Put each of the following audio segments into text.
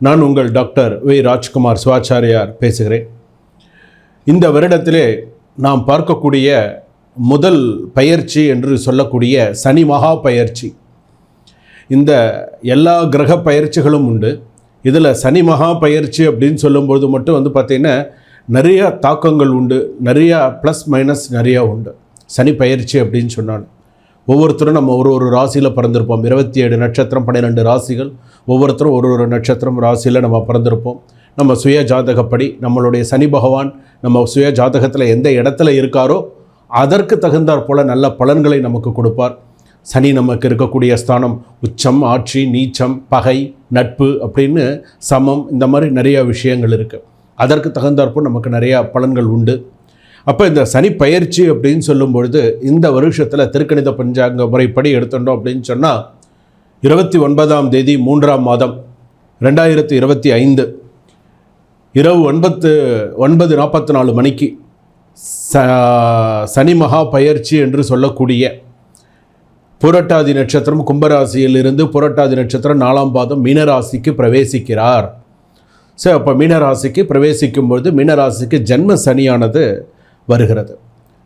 நான் உங்கள் doctor V. Rajkumar Sivachariyar பேசுகிறேன். இந்த வருடத்திலே நாம் பார்க்கக்கூடிய முதல் பயிற்சி என்று சொல்லக்கூடிய சனி மகா பயிற்சி. இந்த எல்லா கிரக பயிற்சிகளும் உண்டு. இதில் சனி மகா பயிற்சி அப்படின்னு சொல்லும்பொழுது மட்டும் வந்து பார்த்திங்கன்னா நிறையா தாக்கங்கள் உண்டு. நிறையா ப்ளஸ் மைனஸ் நிறையா உண்டு. சனி பயிற்சி அப்படின்னு சொன்னாலும். ஒவ்வொருத்தரும் நம்ம ஒரு ஒரு ராசியில் பிறந்திருப்போம். இருபத்தி ஏழு நட்சத்திரம் பன்னிரெண்டு ராசிகள். ஒவ்வொருத்தரும் ஒரு ஒரு நட்சத்திரம் ராசியில் நம்ம பிறந்திருப்போம். நம்ம சுய ஜாதகப்படி நம்மளுடைய சனி பகவான் நம்ம சுய ஜாதகத்தில் எந்த இடத்துல இருக்காரோ அதற்கு தகுந்தாற் போல நல்ல பலன்களை நமக்கு கொடுப்பார். சனி நமக்கு இருக்கக்கூடிய ஸ்தானம் உச்சம் ஆட்சி நீச்சம் பகை நட்பு அப்படின்னு சமம் இந்த மாதிரி நிறையா விஷயங்கள் இருக்குது அதற்கு தகுந்தாற்போல் நமக்கு நிறையா பலன்கள் உண்டு. அப்போ இந்த சனி பயிற்சி அப்படின்னு சொல்லும் பொழுது இந்த வருஷத்தில் திருக்கணித பஞ்சாங்க முறைப்படி எடுத்துட்டோம் அப்படின்னு சொன்னால் இருபத்தி ஒன்பதாம் தேதி மூன்றாம் மாதம் ரெண்டாயிரத்தி இருபத்தி ஐந்து இரவு ஒன்பத்து ஒன்பது நாற்பத்தி நாலு மணிக்கு ச சனி மகா பயிற்சி என்று சொல்லக்கூடிய புரட்டாதி நட்சத்திரம் கும்பராசியிலிருந்து புரட்டாதி நட்சத்திரம் நாலாம் பாதம் மீனராசிக்கு பிரவேசிக்கிறார். ஸோ அப்போ மீனராசிக்கு பிரவேசிக்கும் பொழுது மீனராசிக்கு ஜென்ம சனியானது வருகிறது.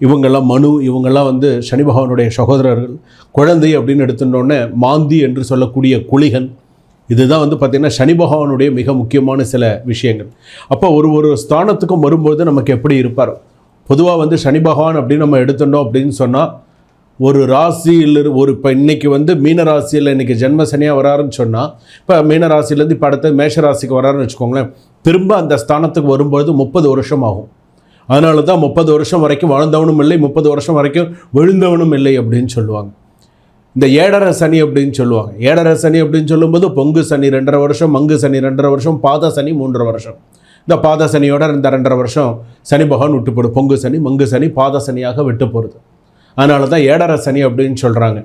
இவங்கெல்லாம் மனு இவங்கெல்லாம் வந்து சனி பகவானுடைய சகோதரர்கள் குழந்தை அப்படின்னு எடுத்துட்டோன்னே மாந்தி என்று சொல்லக்கூடிய குளிகன் இதுதான் வந்து பார்த்திங்கன்னா சனி பகவானுடைய மிக முக்கியமான சில விஷயங்கள். அப்போ ஒரு ஒரு ஸ்தானத்துக்கும் வரும்போது நமக்கு எப்படி இருப்பார்? பொதுவாக வந்து சனி பகவான் அப்படின்னு நம்ம எடுத்துட்டோம் அப்படின்னு சொன்னால் ஒரு ராசியில் ஒரு இப்போ இன்றைக்கி வந்து மீன ராசியில் இன்றைக்கி ஜென்ம சனியாக வராருன்னு சொன்னால் இப்போ மீன ராசியிலேருந்து இப்போ அடுத்த மேஷ ராசிக்கு வராருன்னு வச்சுக்கோங்களேன் திரும்ப அந்த ஸ்தானத்துக்கு வரும்பொழுது முப்பது வருஷம் ஆகும். அதனால தான் முப்பது வருஷம் வரைக்கும் வாழ்ந்தவனும் இல்லை முப்பது வருஷம் வரைக்கும் விழுந்தவனும் இல்லை அப்படின்னு சொல்லுவாங்க. இந்த ஏடர சனி அப்படின்னு சொல்லுவாங்க. ஏடர சனி அப்படின்னு சொல்லும்போது பொங்கு சனி ரெண்டரை வருஷம் மங்கு சனி ரெண்டரை வருஷம் பாத சனி மூன்றரை வருஷம். இந்த பாத சனியோட இந்த ரெண்டரை வருஷம் சனி பகவான் விட்டு போடும் பொங்கு சனி மங்கு சனி பாத சனியாக விட்டு போகிறது அதனால தான் ஏடர சனி அப்படின்னு சொல்கிறாங்க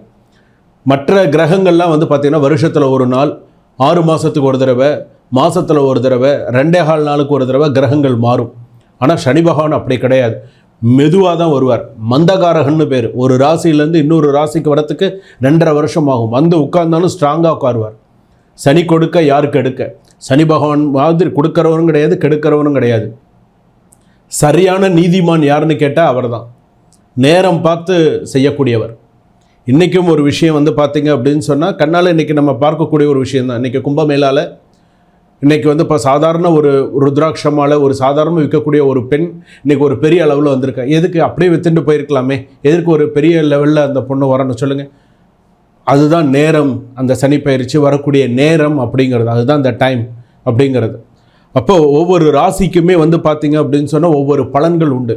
மற்ற கிரகங்கள்லாம் வந்து பார்த்திங்கன்னா வருஷத்தில் ஒரு நாள் ஆறு மாதத்துக்கு ஒரு தடவை மாதத்தில் ஒரு தடவை ரெண்டே கால் நாளுக்கு ஒரு தடவை கிரகங்கள் மாறும். ஆனால் சனி பகவான் அப்படி கிடையாது. மெதுவாக தான் வருவார். மந்தகாரகன்னு பேர். ஒரு ராசியிலேருந்து இன்னொரு ராசிக்கு வரத்துக்கு ரெண்டரை வருஷம் ஆகும். வந்து உட்கார்ந்தாலும் ஸ்ட்ராங்காக உட்காருவார். சனி கொடுக்க யாருக்கு எடுக்க? சனி பகவான் மாதிரி கொடுக்குறவனும் கிடையாது கெடுக்கிறவனும் கிடையாது. சரியான நீதிமான் யாருன்னு கேட்டால் அவர் தான் நேரம் பார்த்து செய்யக்கூடியவர். இன்றைக்கும் ஒரு விஷயம் வந்து பார்த்தீங்க அப்படின்னு சொன்னால் கண்ணால் இன்றைக்கி நம்ம பார்க்கக்கூடிய ஒரு விஷயம் தான் இன்றைக்கி கும்பமேளாவில் இன்றைக்கி வந்து இப்போ சாதாரண ஒரு ருத்ராட்சமால் ஒரு சாதாரண விற்கக்கூடிய ஒரு பெண் இன்றைக்கி ஒரு பெரிய அளவில் வந்திருக்கா? எதுக்கு அப்படியே வித்துட்டு போயிருக்கலாமே? எதுக்கு ஒரு பெரிய லெவலில் அந்த பொண்ணு வரணும் சொல்லுங்கள் அதுதான் நேரம். அந்த சனி பயிற்சி வரக்கூடிய நேரம் அப்படிங்கிறது. அதுதான் அந்த டைம் அப்படிங்கிறது. அப்போ ஒவ்வொரு ராசிக்குமே வந்து பார்த்தீங்க அப்படின்னு சொன்னால் ஒவ்வொரு பலன்கள் உண்டு.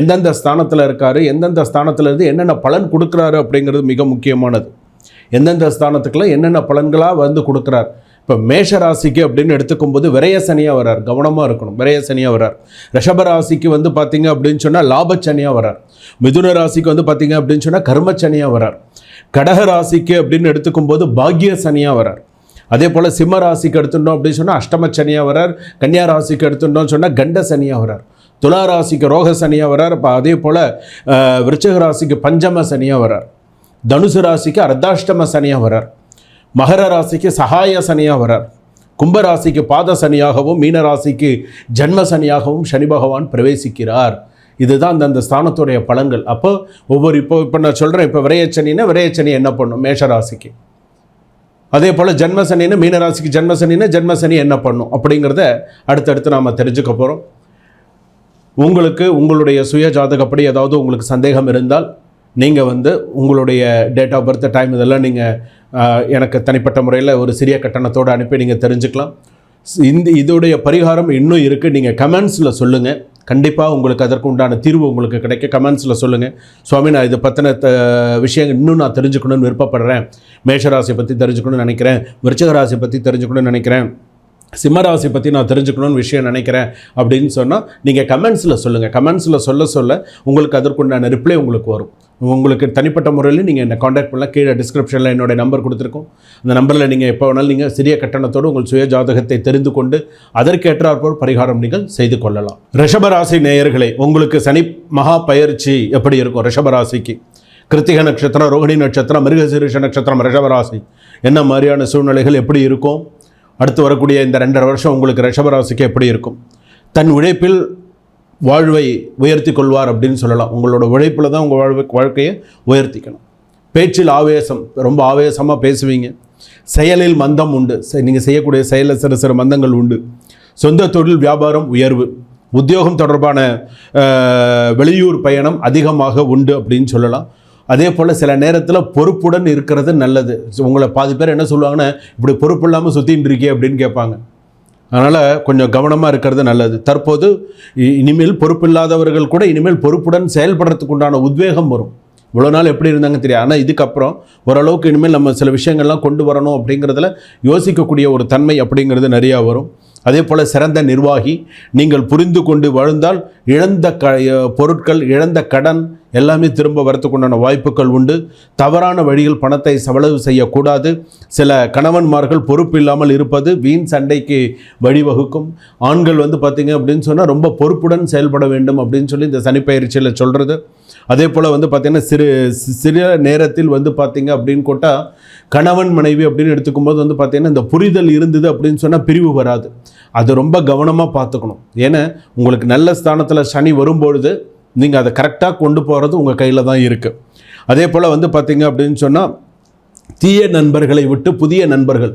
எந்தெந்த ஸ்தானத்தில் இருக்கார்? எந்தெந்த ஸ்தானத்தில் இருந்து என்னென்ன பலன் கொடுக்குறாரு அப்படிங்கிறது மிக முக்கியமானது. எந்தெந்த ஸ்தானத்துக்குலாம் என்னென்ன பலன்களாக வந்து கொடுக்குறார்? இப்போ மேஷ ராசிக்கு அப்படின்னு எடுத்துக்கும் போது விரய சனியாக வரார் கவனமாக இருக்கணும் விரையசனியாக வரார் ரிஷப ராசிக்கு வந்து பார்த்தீங்க அப்படின்னு சொன்னால் லாபச்சனியாக வரார் மிதுன ராசிக்கு வந்து பார்த்தீங்க அப்படின்னு சொன்னால் கர்மச்சனியாக வரார் கடக ராசிக்கு அப்படின்னு எடுத்துக்கும் போது பாக்ய சனியாக வரார் அதே போல் சிம்ம ராசிக்கு எடுத்துட்டோம் அப்படின்னு சொன்னால் அஷ்டம சனியாக வரார் கன்னியா ராசிக்கு எடுத்துட்டோம்னு சொன்னால் கண்ட சனியாக வரார் துலா ராசிக்கு ரோக சனியாக வரார் இப்போ அதே போல் விருச்சக ராசிக்கு பஞ்சம சனியாக வரார் தனுசு ராசிக்கு அர்த்தாஷ்டம சனியாக வரார் மகர ராசிக்கு சகாய சனியாக வரார். கும்ப ராசிக்கு பாத சனியாகவும் மீன ராசிக்கு ஜன்ம சனியாகவும் சனி பகவான் பிரவேசிக்கிறார். இதுதான் அந்தந்த ஸ்தானத்துடைய பலன்கள். அப்போ ஒவ்வொரு இப்போ இப்போ நான் சொல்கிறேன் இப்போ விரையச்சனின்னா விரையச்சனி என்ன பண்ணும்? மேஷராசிக்கு அதே போல் ஜென்மசனின்னு மீனராசிக்கு ஜென்மசனின்னா ஜென்மசனி என்ன பண்ணும்? அப்படிங்கிறத அடுத்தடுத்து நாம் தெரிஞ்சுக்க போகிறோம் உங்களுக்கு உங்களுடைய சுய ஜாதகப்படி ஏதாவது உங்களுக்கு சந்தேகம் இருந்தால் நீங்கள் வந்து உங்களுடைய டேட் ஆஃப் பர்த் டைம் இதெல்லாம் நீங்கள் எனக்கு தனிப்பட்ட முறையில் ஒரு சிறிய கட்டணத்தோடு அனுப்பி நீங்கள் தெரிஞ்சுக்கலாம். ஸ்- இந்த இதோடைய பரிகாரம் இன்னும் இருக்குது நீங்கள் கமெண்ட்ஸில் சொல்லுங்கள் கண்டிப்பாக உங்களுக்கு அதற்கு உண்டான தீர்வு உங்களுக்கு கிடைக்க கமெண்ட்ஸில் சொல்லுங்கள் சுவாமி நான் இதை பற்றின த விஷயங்கள் இன்னும் நான் தெரிஞ்சுக்கணும்னு விருப்பப்படுறேன். மேஷராசியை பற்றி தெரிஞ்சுக்கணும்னு நினைக்கிறேன். விருச்சகராசியை பற்றி தெரிஞ்சுக்கணும்னு நினைக்கிறேன். சிம்மராசி பற்றி நான் தெரிஞ்சுக்கணும்னு விஷயம் நினைக்கிறேன் அப்படின்னு சொன்னால் நீங்கள் கமெண்ட்ஸில் சொல்லுங்கள் கமெண்ட்ஸில் சொல்ல சொல்ல உங்களுக்கு அதற்குண்டான ரிப்ளை உங்களுக்கு வரும். உங்களுக்கு தனிப்பட்ட முறையில் நீங்கள் என்னை காண்டாக்ட் பண்ணலாம். கீழே டிஸ்கிரிப்ஷனில் என்னுடைய நம்பர் கொடுத்துருக்கோம். அந்த நம்பரில் நீங்கள் எப்போ வேணாலும் நீங்கள் சிறிய கட்டணத்தோடு உங்கள் சுய ஜாதகத்தை தெரிந்து கொண்டு அதற்கேற்றாற்போல் பரிகாரம் நீங்கள் செய்து கொள்ளலாம். ரிஷபராசி நேயர்களே உங்களுக்கு சனி மகா பயிற்சி எப்படி இருக்கும்? ரிஷபராசிக்கு கிருத்திக நட்சத்திரம் ரோகிணி நட்சத்திரம் மிருகசீரிஷ நட்சத்திரம் ரிஷபராசி என்ன மாதிரியான சூழ்நிலைகள் எப்படி இருக்கும்? அடுத்து வரக்கூடிய இந்த ரெண்டரை வருஷம் உங்களுக்கு ரிஷபராசிக்கு எப்படி இருக்கும்? தன் உழைப்பில் வாழ்வை உயர்த்தி கொள்வார் அப்படின்னு சொல்லலாம். உங்களோட உழைப்பில் தான் உங்கள் வாழ்வை வாழ்க்கையை உயர்த்திக்கணும். பேச்சில் ஆவேசம் ரொம்ப ஆவேசமாக பேசுவீங்க. செயலில் மந்தம் உண்டு. நீங்கள் செய்யக்கூடிய செயலில் சிறு சிறு மந்தங்கள் உண்டு. சொந்த தொழில் வியாபாரம் உயர்வு. உத்தியோகம் தொடர்பான வெளியூர் பயணம் அதிகமாக உண்டு அப்படின்னு சொல்லலாம். அதே போல் சில நேரத்தில் பொறுப்புடன் இருக்கிறது நல்லது. உங்களை பாதி பேர் என்ன சொல்லுவாங்கன்னா இப்படி பொறுப்பு இல்லாமல் சுற்றின்னு இருக்கே அப்படின்னு கேட்பாங்க. அதனால் கொஞ்சம் கவனமாக இருக்கிறது நல்லது. தற்போது இ- இனிமேல் பொறுப்பில்லாதவர்கள் கூட இனிமேல் பொறுப்புடன் செயல்படுறதுக்கு உண்டான உத்வேகம் வரும். இவ்வளோ நாள் எப்படி இருந்தாங்க தெரியாது. ஆனால் இதுக்கப்புறம் ஓரளவுக்கு இனிமேல் நம்ம சில விஷயங்கள்லாம் கொண்டு வரணும் அப்படிங்கிறதுல யோசிக்கக்கூடிய ஒரு தன்மை அப்படிங்கிறது நிறையா வரும். அதே போல் சிறந்த நிர்வாகி நீங்கள் புரிந்து கொண்டு வாழ்ந்தால் இழந்த க பொருட்கள் இழந்த கடன் எல்லாமே திரும்ப வரத்துக்கு உண்டான வாய்ப்புகள் உண்டு. தவறான வழியில் பணத்தை செலவு செய்யக்கூடாது. சில கணவன்மார்கள் பொறுப்பு இல்லாமல் இருப்பது வீண் சண்டைக்கு வழிவகுக்கும். ஆண்கள் வந்து பார்த்திங்க அப்படின்னு சொன்னால் ரொம்ப பொறுப்புடன் செயல்பட வேண்டும் அப்படின்னு சொல்லி இந்த சனிப்பயிற்சியில் சொல்கிறது அதே போல் வந்து பார்த்திங்கன்னா சிறு சிறிய நேரத்தில் வந்து பார்த்திங்க அப்படின்னு கொட்டால் கணவன் மனைவி அப்படின்னு எடுத்துக்கும்போது வந்து பார்த்திங்கன்னா இந்த புரிதல் இருந்தது அப்படின்னு சொன்னால் பிரிவு வராது. அது ரொம்ப கவனமாக பார்த்துக்கணும். ஏன்னா உங்களுக்கு நல்ல ஸ்தானத்தில் சனி வரும்பொழுது நீங்கள் அதை கரெக்டாக கொண்டு போகிறது உங்கள் கையில் தான் இருக்குது அதே போல் வந்து பார்த்திங்க அப்படின்னு சொன்னால் தீய நண்பர்களை விட்டு புதிய நண்பர்கள்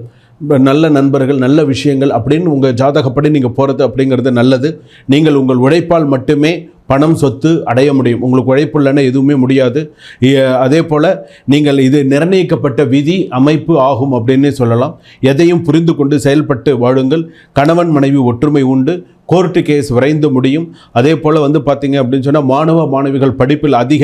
நல்ல நண்பர்கள் நல்ல விஷயங்கள் அப்படின்னு உங்கள் ஜாதகப்படி நீங்கள் போகிறது அப்படிங்கிறது நல்லது. நீங்கள் உங்கள் உழைப்பால் மட்டுமே பணம் சொத்து அடைய முடியும். உங்களுக்கு உழைப்பு இல்லைன்னா எதுவுமே முடியாது. அதே போல் நீங்கள் இது நிர்ணயிக்கப்பட்ட விதி அமைப்பு ஆகும் அப்படின்னே சொல்லலாம். எதையும் புரிந்து கொண்டு செயல்பட்டு வாழுங்கள். கணவன் மனைவி ஒற்றுமை உண்டு. கோர்ட்டு கேஸ் விரைந்து முடியும். அதே போல் வந்து பார்த்தீங்க அப்படின்னு சொன்னால் மாணவ மாணவிகள் படிப்பில் அதிக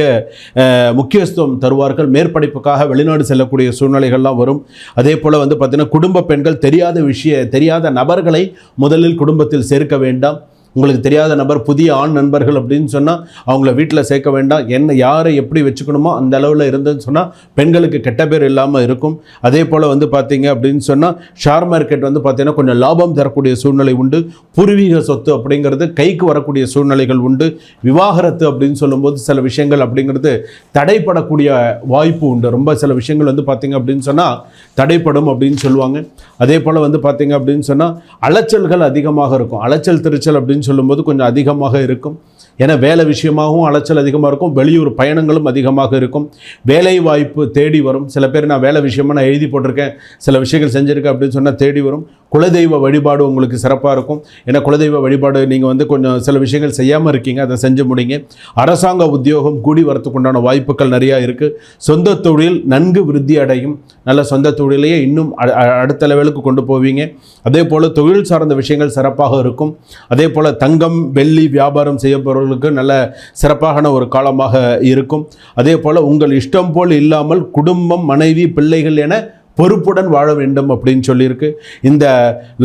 முக்கியத்துவம் தருவார்கள். மேற்படிப்புக்காக வெளிநாடு செல்லக்கூடிய சூழ்நிலைகள்லாம் வரும். அதே போல் வந்து பார்த்திங்கன்னா குடும்ப பெண்கள் தெரியாத விஷய தெரியாத நபர்களை முதலில் குடும்பத்தில் சேர்க்க வேண்டாம். உங்களுக்கு தெரியாத நபர் புதிய ஆண் நண்பர்கள் அப்படின்னு சொன்னால் அவங்கள வீட்டில் சேர்க்க வேண்டாம். என்ன யாரை எப்படி வச்சுக்கணுமோ அந்த அளவில் இருந்துன்னு சொன்னால் பெண்களுக்கு கெட்ட பேர் இல்லாமல் இருக்கும். அதே போல் வந்து பார்த்தீங்க அப்படின்னு சொன்னால் ஷேர் மார்க்கெட் வந்து பார்த்தீங்கன்னா கொஞ்சம் லாபம் தரக்கூடிய சூழ்நிலை உண்டு. பூர்வீக சொத்து அப்படிங்கிறது கைக்கு வரக்கூடிய சூழ்நிலைகள் உண்டு. விவாகரத்து அப்படின்னு சொல்லும்போது சில விஷயங்கள் அப்படிங்கிறது தடைப்படக்கூடிய வாய்ப்பு உண்டு. ரொம்ப சில விஷயங்கள் வந்து பார்த்தீங்க அப்படின்னு சொன்னால் தடைப்படும் அப்படின்னு சொல்லுவாங்க. அதே போல் வந்து பார்த்தீங்க அப்படின்னு சொன்னால் அலைச்சல்கள் அதிகமாக இருக்கும். அலைச்சல் திருச்சல் அப்படின்னு சொல்லும்போது கொஞ்சம் அதிகமாக இருக்கும். ஏன்னா வேலை விஷயமாகவும் அலைச்சல் அதிகமாக இருக்கும் வெளியூர் பயணங்களும் அதிகமாக இருக்கும். வேலை வாய்ப்பு தேடி வரும். சில பேர் நான் வேலை விஷயமா நான் எழுதி போட்டிருக்கேன் சில விஷயங்கள் செஞ்சுருக்கேன் அப்படின்னு சொன்னால் தேடி வரும். குலதெய்வ வழிபாடு உங்களுக்கு சிறப்பாக இருக்கும். ஏன்னா குலதெய்வ வழிபாடு நீங்கள் வந்து கொஞ்சம் சில விஷயங்கள் செய்யாமல் இருக்கீங்க அதை செஞ்சு முடிங்க. அரசாங்க உத்தியோகம் கூடி வரத்துக்கு உண்டான வாய்ப்புகள் நிறையா இருக்குது சொந்த தொழில் நன்கு விருத்தி அடையும். நல்ல சொந்த தொழிலையே இன்னும் அ- அடுத்த லெவலுக்கு கொண்டு போவீங்க. அதே போல் தொழில் சார்ந்த விஷயங்கள் சிறப்பாக இருக்கும். அதே போல் தங்கம் வெள்ளி வியாபாரம் செய்யப்படும் அவர்களுக்கு நல்ல சிறப்பான ஒரு காலமாக இருக்கும். அதே போல் உங்கள் இஷ்டம் போல் இல்லாமல் குடும்பம் மனைவி பிள்ளைகள் என பொறுப்புடன் வாழ வேண்டும் அப்படின்னு சொல்லியிருக்கு. இந்த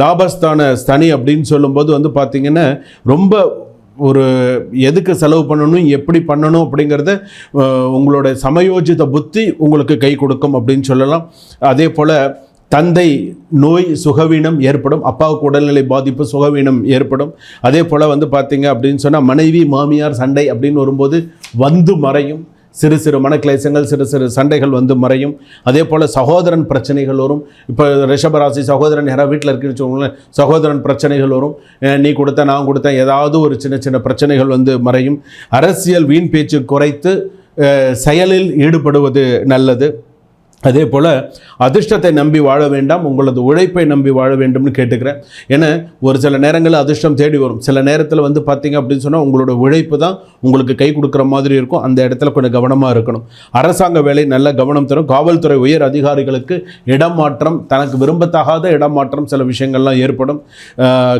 லாபஸ்தான ஸ்தனி அப்படின்னு சொல்லும்போது வந்து பார்த்திங்கன்னா ரொம்ப ஒரு எதுக்கு செலவு பண்ணணும் எப்படி பண்ணணும் அப்படிங்கிறத உங்களோட சமயோஜித புத்தி உங்களுக்கு கை கொடுக்கும் அப்படின்னு சொல்லலாம். அதே போல் தந்தை நோய் சுகவீனம் ஏற்படும் அப்பாவுக்கு உடல்நிலை பாதிப்பு சுகவீனம் ஏற்படும். அதே போல் வந்து பார்த்தீங்க அப்படின்னு சொன்னால் மனைவி மாமியார் சண்டை அப்படின்னு வரும்போது வந்து மறையும். சிறு சிறு மனக்லேசங்கள் சிறு சிறு சண்டைகள் வந்து மறையும். அதே போல் சகோதரன் பிரச்சனைகள் வரும். இப்போ ரிஷபராசி சகோதரன் யாராவது வீட்டில் இருக்குன்னு வச்சுக்கோங்களேன் சகோதரன் பிரச்சனைகள் வரும். நீ கொடுத்த நான் கொடுத்தேன் ஏதாவது ஒரு சின்ன சின்ன பிரச்சனைகள் வந்து மறையும். அரசியல் வீண் பேச்சு குறைத்து செயலில் ஈடுபடுவது நல்லது. அதே போல் அதிர்ஷ்டத்தை நம்பி வாழ வேண்டாம் உங்களது உழைப்பை நம்பி வாழ வேண்டும்னு கேட்டுக்கிறேன். ஏன்னா ஒரு சில நேரங்களில் அதிர்ஷ்டம் தேடி வரும். சில நேரத்தில் வந்து பார்த்தீங்க அப்படின்னு சொன்னால் உங்களோட உழைப்பு தான் உங்களுக்கு கை கொடுக்குற மாதிரி இருக்கும். அந்த இடத்துல கொஞ்சம் கவனமாக இருக்கணும். அரசாங்க வேலை நல்ல கவனம் தரும். காவல்துறை உயர் அதிகாரிகளுக்கு இடம் மாற்றம் தனக்கு விரும்பத்தகாத இடம் மாற்றம் சில விஷயங்கள்லாம் ஏற்படும்.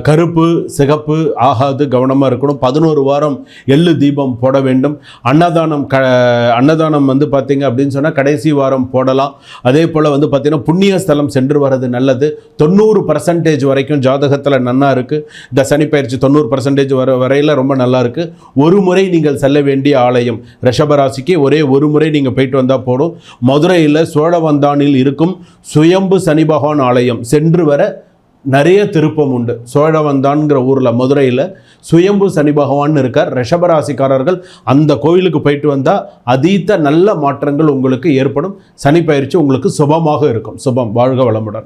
கருப்பு சிகப்பு ஆகாது கவனமாக இருக்கணும். பதினோரு வாரம் எள்ளு தீபம் போட வேண்டும். அன்னதானம் க அன்னதானம் வந்து பார்த்தீங்க அப்படின்னு சொன்னால் கடைசி வாரம் போடலாம். அதே போல் வந்து பார்த்திங்கன்னா புண்ணிய ஸ்தலம் சென்று வர்றது நல்லது. தொண்ணூறு பர்சன்டேஜ் வரைக்கும் ஜாதகத்தில் நன்னா இருக்குது இந்த சனிப்பயிற்சி தொண்ணூறு பர்சன்டேஜ் வர வரையில் ரொம்ப நல்லா இருக்குது ஒரு முறை நீங்கள் செல்ல வேண்டிய ஆலயம் ரிஷபராசிக்கு ஒரே ஒரு முறை நீங்கள் போயிட்டு வந்தால் போதும். மதுரையில் சோழவந்தானில் இருக்கும் சுயம்பு சனி பகவான் ஆலயம் சென்று வர நிறைய திருப்பம் உண்டு. சோழவந்தான்கிற ஊரில் மதுரையில் சுயம்பு சனி பகவான் இருக்கார். ரிஷபராசிக்காரர்கள் அந்த கோயிலுக்கு போயிட்டு வந்தால் அதீத்த நல்ல மாற்றங்கள் உங்களுக்கு ஏற்படும். சனி பயிற்சி உங்களுக்கு சுபமாக இருக்கும். சுபம். வாழ்க வளமுடன்.